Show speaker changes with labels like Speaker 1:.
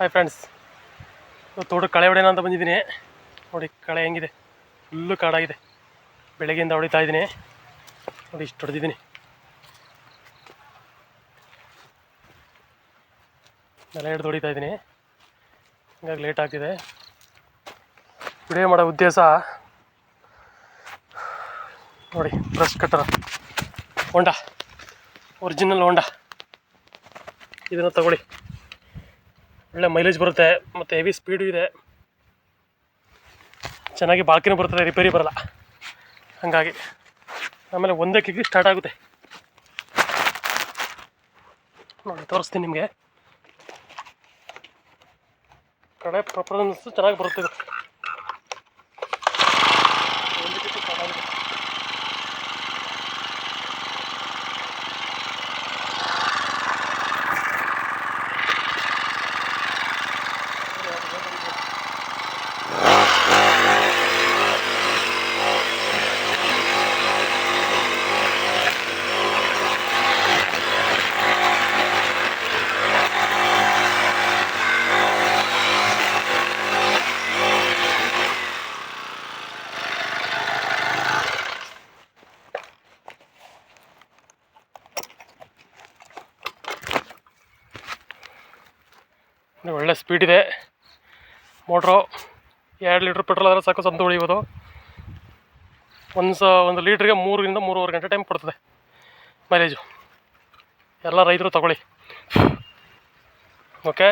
Speaker 1: Hi friends ತೋಟ ಕಳೆ ಹೊಡೆಯೋಣ ಅಂತ ಬಂದಿದ್ದೀನಿ. ನೋಡಿ, ಕಳೆ ಹೆಂಗಿದೆ. ಫುಲ್ಲು ಕಾಡಾಗಿದೆ. ಬೆಳಗ್ಗೆಯಿಂದ ಹೊಡಿತಾ ಇದ್ದೀನಿ. ನೋಡಿ, ಇಷ್ಟು ಹೊಡೆದಿದ್ದೀನಿ. ನೆಲ ಹಿಡ್ದು ಹೊಡಿತಾ ಇದ್ದೀನಿ. ಹಿಂಗಾಗಿ ಲೇಟ್ ಆಗ್ತಿದೆ. ವಿಡಿಯೋ ಮಾಡೋ ಉದ್ದೇಶ, ನೋಡಿ ಬ್ರಷ್ ಕಟ್ಟರ ಹೊಂಡ ಒರಿಜಿನಲ್ ಹೊಂಡ ಇದನ್ನು ತಗೊಳ್ಳಿ. ಒಳ್ಳೆ ಮೈಲೇಜ್ ಬರುತ್ತೆ, ಮತ್ತು ಹೆವಿ ಸ್ಪೀಡು ಇದೆ. ಚೆನ್ನಾಗಿ ಬಾಕಿನೂ ಬರ್ತದೆ ರಿಪೇರಿ ಬರಲ್ಲ. ಹಾಗಾಗಿ ಆಮೇಲೆ ಒಂದೇ ಕಿಗ್ಗಿ ಸ್ಟಾರ್ಟ್ ಆಗುತ್ತೆ. ನೋಡಿ, ತೋರಿಸ್ತೀನಿ ನಿಮಗೆ. ಕಡೆ ಪರ್ಫಾರ್ಮೆನ್ಸ್ ಚೆನ್ನಾಗಿ ಬರುತ್ತೆ ಒಳ್ಳೆ ಸ್ಪೀಡ್ ಇದೆ. ಮೋಟ್ರು ಎರಡು ಲೀಟ್ರ್ ಪೆಟ್ರೋಲ್ ಆದರೆ ಸಾಕು ಸಂತ ಉಳಿಯೋದು ಒಂದು ಸ ಒಂದು ಲೀಟ್ರಿಗೆ ಮೂರರಿಂದ ಮೂರುವರೆ ಗಂಟೆ ಟೈಮ್ ಕೊಡ್ತದೆ ಮೈಲೇಜು ಎಲ್ಲ ರೈತರು ತಗೊಳ್ಳಿ. ಓಕೆ